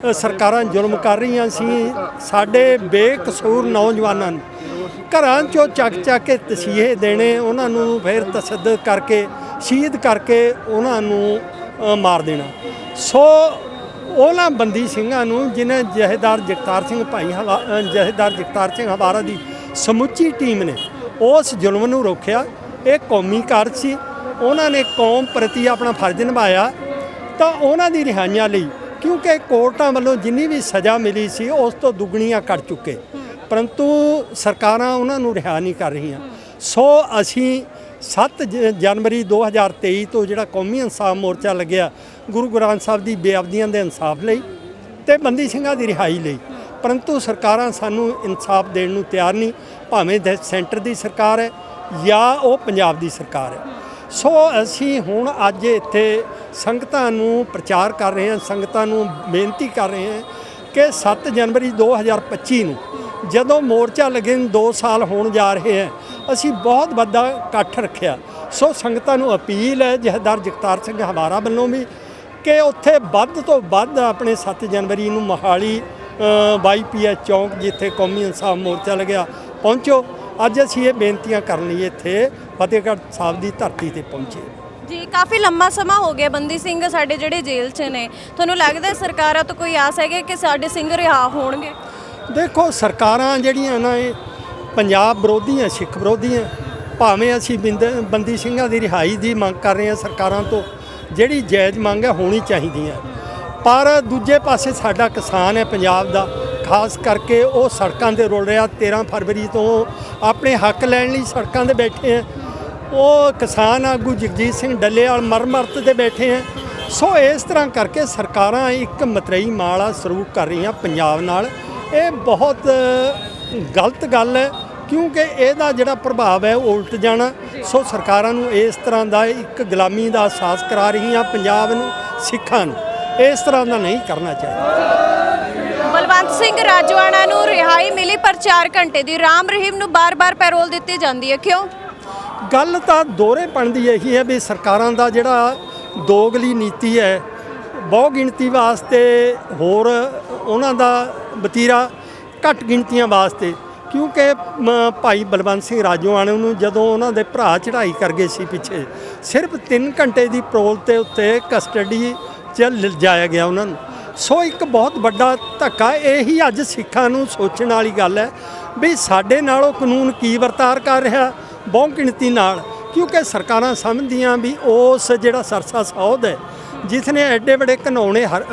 ਸਰਕਾਰਾਂ ਜ਼ੁਲਮ ਕਰ ਰਹੀਆਂ ਸੀ, ਸਾਡੇ ਬੇਕਸੂਰ ਨੌਜਵਾਨਾਂ ਨੂੰ। ਘਰਾਂ ਚੋਂ ਚੱਕ ਚੱਕ ਕੇ ਤਸੀਹੇ ਦੇਣੇ, ਉਹਨਾਂ ਨੂੰ ਫਿਰ ਤਸੱਦਦ ਕਰਕੇ, ਸ਼ਹੀਦ ਕਰਕੇ ਉਹਨਾਂ ਨੂੰ ਮਾਰ ਦੇਣਾ। ਸੋ ਉਹਨਾਂ ਬੰਦੀ ਸਿੰਘਾਂ ਨੂੰ, ਜਿਨ੍ਹਾਂ ਜਹੇਦਾਰ ਜਗਤਾਰ ਸਿੰਘ ਭਾਈ ਹਵਾ ਜਹੇਦਾਰ ਜਗਤਾਰ ਸਿੰਘ ਹਵਾਰਾ ਦੀ ਸਮੁੱਚੀ ਟੀਮ ਨੇ ਉਸ ਜ਼ੁਲਮ ਨੂੰ ਰੋਕਿਆ। ਇਹ ਕੌਮੀ ਕਾਰਜ ਸੀ। ਉਹਨਾਂ ਨੇ ਕੌਮ ਪ੍ਰਤੀ ਆਪਣਾ ਫਰਜ਼ ਨਿਭਾਇਆ। ਤਾਂ ਉਹਨਾਂ ਦੀ ਰਿਹਾਈਆਂ ਲਈ ਕਿਉਂਕਿ ਕੋਰਟਾਂ ਵੱਲੋਂ ਜਿੰਨੀ ਵੀ ਸਜ਼ਾ ਮਿਲੀ ਸੀ, ਉਸ ਤੋਂ ਦੁੱਗਣੀਆਂ ਕੱਟ ਚੁੱਕੇ। ਪਰੰਤੂ ਸਰਕਾਰਾਂ ਉਹਨਾਂ ਨੂੰ ਰਿਹਾ ਨਹੀਂ ਕਰ ਰਹੀਆਂ। ਸੋ ਅਸੀਂ 7 ਜ- ਜਨਵਰੀ 2023 ਤੋਂ ਜਿਹੜਾ ਕੌਮੀ ਇਨਸਾਫ ਮੋਰਚਾ ਲੱਗਿਆ, ਗੁਰੂ ਗ੍ਰੰਥ ਸਾਹਿਬ ਦੀ ਬੇਅਬਦੀਆਂ ਦੇ ਇਨਸਾਫ ਲਈ ਤੇ ਬੰਦੀ ਸਿੰਘਾਂ ਦੀ ਰਿਹਾਈ ਲਈ। ਪਰੰਤੂ ਸਰਕਾਰਾਂ ਸਾਨੂੰ ਇਨਸਾਫ ਦੇਣ ਨੂੰ ਤਿਆਰ ਨਹੀਂ, ਭਾਵੇਂ ਸੈਂਟਰ ਦੀ ਸਰਕਾਰ ਹੈ ਜਾਂ ਉਹ ਪੰਜਾਬ ਦੀ ਸਰਕਾਰ ਹੈ। ਸੋ ਅਸੀਂ ਹੁਣ ਅੱਜ ਇੱਥੇ ਸੰਗਤਾਂ ਨੂੰ ਪ੍ਰਚਾਰ ਕਰ ਰਹੇ ਹਾਂ, ਸੰਗਤਾਂ ਨੂੰ ਬੇਨਤੀ ਕਰ ਰਹੇ ਹਾਂ ਕਿ 7 ਜਨਵਰੀ 2025 ਨੂੰ ਜਦੋਂ ਮੋਰਚਾ ਲੱਗੇ ਨੂੰ 2 ਸਾਲ ਹੋਣ ਜਾ ਰਹੇ ਹੈ, ਅਸੀਂ ਬਹੁਤ ਵੱਡਾ ਇਕੱਠ ਰੱਖਿਆ। ਸੋ ਸੰਗਤਾਂ ਨੂੰ ਅਪੀਲ ਹੈ, ਜਹਦਾਰ ਜਗਤਾਰ ਸਿੰਘ ਹਵਾਰਾ ਵੱਲੋਂ ਵੀ ਕਿ ਉੱਥੇ ਵੱਧ ਤੋਂ ਵੱਧ ਆਪਣੇ 7 ਜਨਵਰੀ ਨੂੰ ਮੋਹਾਲੀ ਵਾਈਪੀਐਸ ਚੌਂਕ ਜਿੱਥੇ ਕੌਮੀ ਇਨਸਾਫ ਮੋਰਚਾ ਲੱਗਿਆ, ਪਹੁੰਚੋ। ਅੱਜ ਅਸੀਂ ਇਹ ਬੇਨਤੀਆਂ ਕਰਨ ਲਈ ਇੱਥੇ ਫਤਿਹਗੜ੍ਹ ਸਾਹਿਬ ਦੀ ਧਰਤੀ ਤੇ ਪਹੁੰਚੇ। ਜੀ ਕਾਫੀ ਲੰਮਾ ਸਮਾਂ ਹੋ ਗਿਆ ਬੰਦੀ ਸਿੰਘ ਸਾਡੇ ਜਿਹੜੇ ਜੇਲ੍ਹ 'ਚ ਨੇ। ਤੁਹਾਨੂੰ ਲੱਗਦਾ ਸਰਕਾਰਾਂ ਤੋਂ ਕੋਈ ਆਸ ਹੈਗੀ ਕਿ ਸਾਡੇ ਸਿੰਘ ਰਿਹਾ ਹੋਣਗੇ? ਦੇਖੋ ਸਰਕਾਰਾਂ ਜਿਹੜੀਆਂ ਨਾ ਇਹ ਪੰਜਾਬ ਵਿਰੋਧੀਆਂ ਸਿੱਖ ਵਿਰੋਧੀਆਂ ਭਾਵੇਂ ਅਸੀਂ ਬੰਦੀ ਸਿੰਘਾਂ ਦੀ ਰਿਹਾਈ ਦੀ ਮੰਗ ਕਰ ਰਹੇ ਹਾਂ ਸਰਕਾਰਾਂ ਤੋਂ ਜਿਹੜੀ ਜਾਇਜ਼ ਮੰਗ ਹੈ ਹੋਣੀ ਚਾਹੀਦੀ ਹੈ। ਪਰ ਦੂਜੇ ਪਾਸੇ ਸਾਡਾ ਕਿਸਾਨ ਹੈ ਪੰਜਾਬ ਦਾ ਖਾਸ ਕਰਕੇ ਉਹ ਸੜਕਾਂ ਤੇ ਰੁਲ ਰਿਹਾ 13 ਫਰਵਰੀ ਤੋਂ ਆਪਣੇ ਹੱਕ ਲੈਣ ਲਈ ਸੜਕਾਂ ਤੇ ਬੈਠੇ ਹੈ ਉਹ ਕਿਸਾਨ ਆਗੂ ਜਗਜੀਤ ਸਿੰਘ ਡੱਲੇਵਾਲ ਮਰਮਰਤ ਤੇ ਬੈਠੇ ਹੈ ਸੋ ਇਸ ਤਰ੍ਹਾਂ ਕਰਕੇ ਸਰਕਾਰਾਂ ਇੱਕ ਮਤਰਈ ਮਾਲਾ ਸਰੂਪ ਕਰ ਰਹੀਆਂ ਪੰਜਾਬ ਨਾਲ। ਇਹ ਬਹੁਤ ਗਲਤ ਗੱਲ ਹੈ, ਕਿਉਂਕਿ ਇਹਦਾ ਜਿਹੜਾ ਪ੍ਰਭਾਵ ਹੈ ਉਹ ਉਲਟ ਜਾਣਾ। ਸੋ ਸਰਕਾਰਾਂ ਨੂੰ ਇਸ ਤਰ੍ਹਾਂ ਦਾ ਇੱਕ ਗੁਲਾਮੀ ਦਾ ਅਹਿਸਾਸ ਕਰਾ ਰਹੀਆਂ ਪੰਜਾਬ ਨੂੰ, ਸਿੱਖਾਂ ਨੂੰ। ਇਸ ਤਰ੍ਹਾਂ ਦਾ ਨਹੀਂ ਕਰਨਾ ਚਾਹੀਦਾ। ਬਲਵੰਤ ਸਿੰਘ ਰਾਜਵਾਨਾ ਨੂੰ ਰਿਹਾਈ ਮਿਲੀ, ਪਰ 4 ਘੰਟੇ ਦੀ ਰਾਮ ਰਹੀਮ ਨੂੰ ਬਾਰ-ਬਾਰ ਪੈਰੋਲ ਦਿੱਤੀ ਜਾਂਦੀ ਹੈ। ਕਿਉਂ? ਗੱਲ ਤਾਂ ਦੋਹਰੇਪਣ ਦੀ ਇਹੀ ਹੈ ਵੀ ਸਰਕਾਰਾਂ ਦਾ ਜਿਹੜਾ ਦੋਗਲੀ ਨੀਤੀ ਹੈ, ਬਹੁ ਗਿਣਤੀ ਵਾਸਤੇ ਹੋਰ ਉਹਨਾਂ ਦਾ ਵਤੀਰਾ ਘੱਟ ਗਿਣਤੀਆਂ ਵਾਸਤੇ। ਕਿਉਂਕਿ ਭਾਈ ਬਲਵੰਤ ਸਿੰਘ ਰਾਜੋਆਣੇ ਨੂੰ ਜਦੋਂ ਉਹਨਾਂ ਦੇ ਭਰਾ ਚੜ੍ਹਾਈ ਕਰ ਗਏ ਸੀ ਪਿੱਛੇ, ਸਿਰਫ 3 ਘੰਟੇ ਦੀ ਪ੍ਰੋਲ ਤੇ ਉੱਤੇ ਕਸਟਡੀ 'ਚ ਲਿਜਾਇਆ ਗਿਆ ਉਹਨਾਂ ਨੂੰ। ਸੋ ਇੱਕ ਬਹੁਤ ਵੱਡਾ ਧੱਕਾ ਇਹੀ ਅੱਜ ਸਿੱਖਾਂ ਨੂੰ ਸੋਚਣ ਵਾਲੀ ਗੱਲ ਹੈ ਵੀ ਸਾਡੇ ਨਾਲ ਉਹ ਕਾਨੂੰਨ ਕੀ ਵਰਤਾਰ ਕਰ ਰਿਹਾ ਬਹੁ ਗਿਣਤੀ ਨਾਲ, ਕਿਉਂਕਿ ਸਰਕਾਰਾਂ ਸਮਝਦੀਆਂ ਵੀ ਉਸ ਜਿਹੜਾ ਸਰਸਾ ਸੌਦ ਹੈ ਜਿਸ ਨੇ ਐਡੇ ਵੱਡੇ ਘਨੌਣੇ ਹਰ-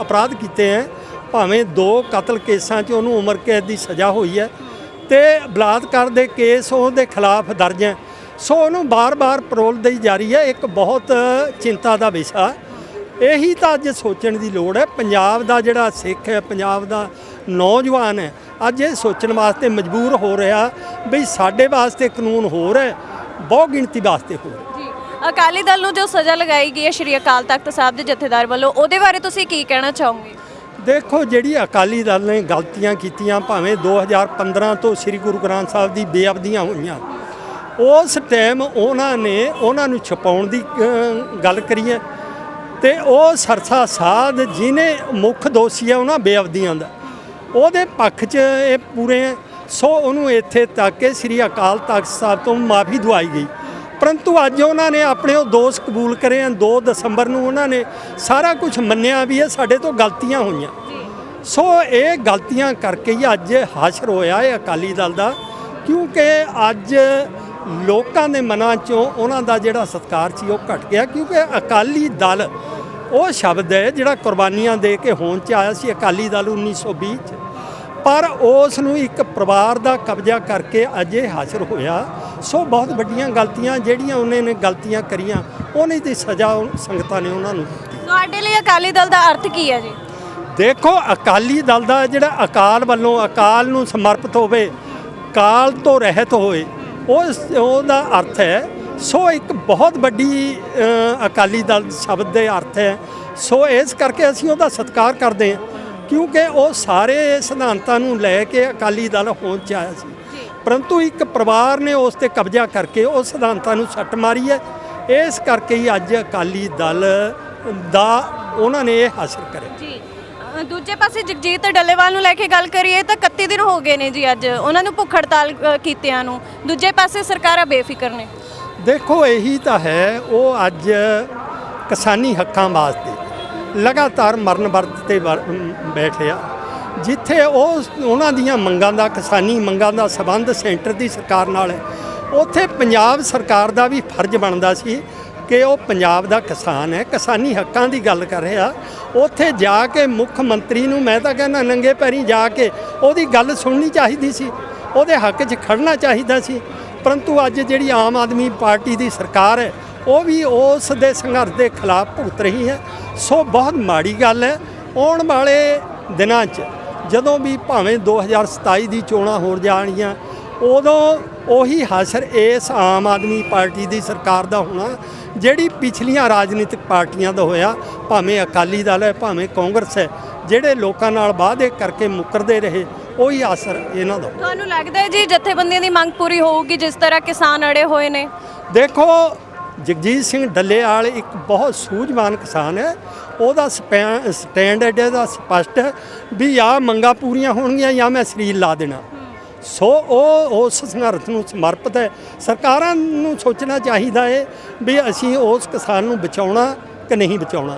ਅਪਰਾਧ ਕੀਤੇ ਹੈ, ਭਾਵੇਂ ਦੋ ਕਤਲ ਕੇਸਾਂ 'ਚ ਉਹਨੂੰ ਉਮਰ ਕੈਦ ਦੀ ਸਜ਼ਾ ਹੋਈ ਹੈ ਤੇ ਬਲਾਤਕਾਰ ਦੇ ਕੇਸ ਉਹਦੇ ਖਿਲਾਫ ਦਰਜ ਹੈ। ਸੋ ਉਹਨੂੰ ਬਾਰ-ਬਾਰ ਪਰੋਲ ਦੇਈ ਜਾ ਰਹੀ ਹੈ, ਇੱਕ ਬਹੁਤ ਚਿੰਤਾ ਦਾ ਵਿਸ਼ਾ। ਇਹੀ ਤਾਂ ਅੱਜ ਸੋਚਣ ਦੀ ਲੋੜ ਹੈ। ਪੰਜਾਬ ਦਾ ਜਿਹੜਾ ਸਿੱਖ ਹੈ ਪੰਜਾਬ ਦਾ ਨੌਜਵਾਨ ਹੈ ਅੱਜ ਇਹ ਸੋਚਣ ਵਾਸਤੇ ਮਜਬੂਰ ਹੋ ਰਿਹਾ ਵੀ ਸਾਡੇ ਵਾਸਤੇ ਕਾਨੂੰਨ ਹੋਰ ਹੈ ਬਹੁ ਗਿਣਤੀ ਵਾਸਤੇ ਹੋਰ ਹੈ। ਜੀ ਅਕਾਲੀ ਦਲ ਨੂੰ ਜੋ ਸਜ਼ਾ ਲਗਾਈ ਗਈ ਹੈ ਸ਼੍ਰੀ ਅਕਾਲ ਤਖਤ ਸਾਹਿਬ ਦੇ ਜਥੇਦਾਰ ਵੱਲੋਂ ਉਹਦੇ ਬਾਰੇ ਤੁਸੀਂ ਕੀ ਕਹਿਣਾ ਚਾਹੋਗੇ? ਦੇਖੋ ਜਿਹੜੀ ਅਕਾਲੀ ਦਲ ਨੇ ਗਲਤੀਆਂ ਕੀਤੀਆਂ ਭਾਵੇਂ 2015 ਤੋਂ ਸ੍ਰੀ ਗੁਰੂ ਗ੍ਰੰਥ ਸਾਹਿਬ ਦੀ ਬੇਅਬਦੀਆਂ ਹੋਈਆਂ ਉਸ ਟਾਈਮ ਉਹਨਾਂ ਨੇ ਉਹਨਾਂ ਨੂੰ ਛਪਾਉਣ ਦੀ ਗੱਲ ਕਰੀ ਹੈ। ਤੇ ਉਹ ਸਰਸਾ ਸਾਧ ਜਿਹਨੇ ਮੁੱਖ ਦੋਸ਼ੀ ਆ ਉਹਨਾਂ ਬੇਅਬਦੀਆਂ ਦਾ ਉਹਦੇ ਪੱਖ 'ਚ ਇਹ ਪੂਰੇ ਹੈ। ਸੋ ਉਹਨੂੰ ਇੱਥੇ ਤੱਕ ਕਿ ਸ੍ਰੀ ਅਕਾਲ ਤਖਤ ਸਾਹਿਬ ਤੋਂ ਮਾਫੀ ਦਵਾਈ ਗਈ ਪਰੰਤੂ ਅੱਜ ਉਹਨਾਂ ਨੇ ਆਪਣੇ ਉਹ ਦੋਸ਼ ਕਬੂਲ ਕਰੇ ਹਨ 2 ਦਸੰਬਰ ਨੂੰ ਉਹਨਾਂ ਨੇ ਸਾਰਾ ਕੁਝ ਮੰਨਿਆ ਵੀ ਇਹ ਸਾਡੇ ਤੋਂ ਗਲਤੀਆਂ ਹੋਈਆਂ ਸੋ ਇਹ ਗਲਤੀਆਂ ਕਰਕੇ ਹੀ ਅੱਜ ਹਾਸ਼ਰ ਹੋਇਆ ਇਹ ਅਕਾਲੀ ਦਲ ਦਾ, ਕਿਉਂਕਿ ਅੱਜ ਲੋਕਾਂ ਦੇ ਮਨਾਂ 'ਚੋਂ ਉਹਨਾਂ ਦਾ ਜਿਹੜਾ ਸਤਕਾਰ ਸੀ ਉਹ ਘਟ ਗਿਆ, ਕਿਉਂਕਿ ਅਕਾਲੀ ਦਲ ਉਹ ਸ਼ਬਦ ਹੈ ਜਿਹੜਾ ਕੁਰਬਾਨੀਆਂ ਦੇ ਕੇ ਹੋਂਦ 'ਚ ਆਇਆ ਸੀ ਅਕਾਲੀ ਦਲ 1920 'ਚ। ਪਰ ਉਸ ਨੂੰ ਇੱਕ ਪਰਿਵਾਰ ਦਾ ਕਬਜ਼ਾ ਕਰਕੇ ਅੱਜ ਇਹ ਹਾਜ਼ਰ ਹੋਇਆ। ਸੋ ਬਹੁਤ ਵੱਡੀਆਂ ਗਲਤੀਆਂ ਜਿਹੜੀਆਂ ਉਹਨੇ ਨੇ ਗਲਤੀਆਂ ਕਰੀਆਂ ਉਹਨੇ ਦੀ ਸਜ਼ਾ ਉਹ- ਸੰਗਤਾਂ ਨੇ ਉਹਨਾਂ ਨੂੰ ਤੁਹਾਡੇ ਲਈ ਅਕਾਲੀ ਦਲ ਦਾ ਅਰਥ ਕੀ ਹੈ ਜੀ? ਦੇਖੋ ਅਕਾਲੀ ਦਲ ਦਾ ਜਿਹੜਾ ਅਕਾਲ ਵੱਲੋਂ ਅਕਾਲ ਨੂੰ ਸਮਰਪਿਤ ਹੋਵੇ ਕਾਲ ਤੋਂ ਰਹਿਤ ਹੋਏ ਉਸ ਉਹਦਾ ਅਰਥ ਹੈ ਸੋ ਇੱਕ ਬਹੁਤ ਵੱਡੀ ਅਕਾਲੀ ਦਲ ਸ਼ਬਦ ਦੇ ਅਰਥ ਹੈ। ਸੋ ਇਸ ਕਰਕੇ ਅਸੀਂ ਉਹਦਾ ਸਤਿਕਾਰ ਕਰਦੇ ਹਾਂ ਕਿਉਂਕਿ ਉਹ ਸਾਰੇ ਸਿਧਾਂਤਾਂ ਨੂੰ ਲੈ ਕੇ ਅਕਾਲੀ ਦਲ ਹੋਂਦ ਚ ਆਇਆ ਸੀ। ਪਰੰਤੂ ਇੱਕ ਪਰਿਵਾਰ ਨੇ ਉਸ ਤੇ ਕਬਜ਼ਾ ਕਰਕੇ ਉਹ ਸਿਧਾਂਤਾਂ ਨੂੰ ਸੱਟ ਮਾਰੀ ਹੈ। ਇਸ ਕਰਕੇ ਹੀ ਅੱਜ ਅਕਾਲੀ ਦਲ ਦਾ ਉਹਨਾਂ ਨੇ ਇਹ ਹਾਸਲ ਕਰਿਆ। ਜੀ। ਦੂਜੇ ਪਾਸੇ ਜਗਜੀਤ ਡੱਲੇਵਾਲ ਨੂੰ ਲੈ ਕੇ ਗੱਲ ਕਰੀਏ ਤਾਂ 31 ਦਿਨ ਹੋ ਗਏ ਨੇ ਜੀ ਅੱਜ। ਉਹਨਾਂ ਨੂੰ ਭੁੱਖ ਹੜਤਾਲ ਕੀਤਿਆਂ ਨੂੰ। ਦੂਜੇ ਪਾਸੇ ਸਰਕਾਰਾਂ ਬੇਫਿਕਰ ਨੇ। ਦੇਖੋ, ਇਹੀ ਤਾਂ ਹੈ, ਉਹ ਅੱਜ ਕਿਸਾਨੀ ਹੱਕਾਂ ਵਾਸਤੇ ਲਗਾਤਾਰ ਮਰਨ ਵਰਤ ਤੇ ਵਰ- ਅਮ, ਬੈਠੇ ਆ। ਜਿੱਥੇ ਉਹ ਉਹਨਾਂ ਦੀਆਂ ਮੰਗਾਂ ਦਾ, ਕਿਸਾਨੀ ਮੰਗਾਂ ਦਾ ਸਬੰਧ ਸੈਂਟਰ ਦੀ ਸਰਕਾਰ ਨਾਲ ਹੈ, ਉੱਥੇ ਪੰਜਾਬ ਸਰਕਾਰ ਦਾ ਵੀ ਫਰਜ਼ ਬਣਦਾ ਸੀ ਕਿ ਉਹ ਪੰਜਾਬ ਦਾ ਕਿਸਾਨ ਹੈ। ਕਿਸਾਨੀ ਹੱਕਾਂ ਦੀ ਗੱਲ ਕਰ ਰਿਹਾ। ਉੱਥੇ ਜਾ ਕੇ ਮੁੱਖ ਮੰਤਰੀ ਨੂੰ ਮੈਂ ਤਾਂ ਕਹਿੰਦਾ, ਨੰਗੇ ਪੈਰੀ ਜਾ ਕੇ ਉਹਦੀ ਗੱਲ ਸੁਣਨੀ ਚਾਹੀਦੀ ਸੀ। ਉਹਦੇ ਹੱਕ 'ਚ ਖੜਨਾ ਚਾਹੀਦਾ ਸੀ। ਪਰੰਤੂ ਅੱਜ ਜਿਹੜੀ ਆਮ ਆਦਮੀ ਪਾਰਟੀ ਦੀ ਸਰਕਾਰ ਹੈ, ਉਹ ਵੀ ਉਸ ਦੇ ਸੰਘਰਸ਼ ਦੇ ਖਿਲਾਫ ਭੁਗਤ ਰਹੀ ਹੈ। ਸੋ ਬਹੁਤ ਮਾੜੀ ਗੱਲ ਹੈ। ਆਉਣ ਵਾਲੇ ਦਿਨਾਂ 'ਚ ਜਦੋਂ ਵੀ ਭਾਵੇਂ 2027 ਦੀ ਚੋਣਾਂ ਹੋ ਜਾਣਗੀਆਂ, ਉਦੋਂ ਉਹੀ ਹਾਸ਼ਰ ਇਸ ਆਮ ਆਦਮੀ ਪਾਰਟੀ ਦੀ ਸਰਕਾਰ ਦਾ ਹੋਣਾ, ਜਿਹੜੀ ਪਿਛਲੀਆਂ ਰਾਜਨੀਤਿਕ ਪਾਰਟੀਆਂ ਦਾ ਹੋਇਆ, ਭਾਵੇਂ ਅਕਾਲੀ ਦਲ ਹੈ, ਭਾਵੇਂ ਕਾਂਗਰਸ ਹੈ, ਜਿਹੜੇ ਲੋਕਾਂ ਨਾਲ ਵਾਅਦੇ ਕਰਕੇ ਮੁੱਕਰਦੇ ਰਹੇ ਉਹੀ ਅਸਰ ਇਹਨਾਂ ਦਾ। ਤੁਹਾਨੂੰ ਲੱਗਦਾ ਹੈ ਜੀ ਜਥੇਬੰਦੀਆਂ ਦੀ ਮੰਗ ਪੂਰੀ ਹੋਊਗੀ ਜਿਸ ਤਰ੍ਹਾਂ ਕਿਸਾਨ ਅੜੇ ਹੋਏ ਨੇ? ਦੇਖੋ ਜਗਜੀਤ ਸਿੰਘ ਡੱਲੇਵਾਲ ਇੱਕ ਬਹੁਤ ਸੂਝਵਾਨ ਕਿਸਾਨ ਹੈ। ਉਹਦਾ ਸਟੈਂਡ ਐਡੇ ਦਾ ਸਪਸ਼ਟ ਹੈ ਵੀ ਆ ਮੰਗਾਂ ਪੂਰੀਆਂ ਹੋਣਗੀਆਂ ਜਾਂ ਮੈਂ ਸਰੀਰ ਲਾ ਦੇਣਾ। ਸੋ ਉਹ ਉਸ ਸੰਘਰਸ਼ ਨੂੰ ਸਮਰਪਿਤ ਹੈ। ਸਰਕਾਰਾਂ ਨੂੰ ਸੋਚਣਾ ਚਾਹੀਦਾ ਹੈ ਵੀ ਅਸੀਂ ਉਸ ਕਿਸਾਨ ਨੂੰ ਬਚਾਉਣਾ ਕਿ ਨਹੀਂ ਬਚਾਉਣਾ।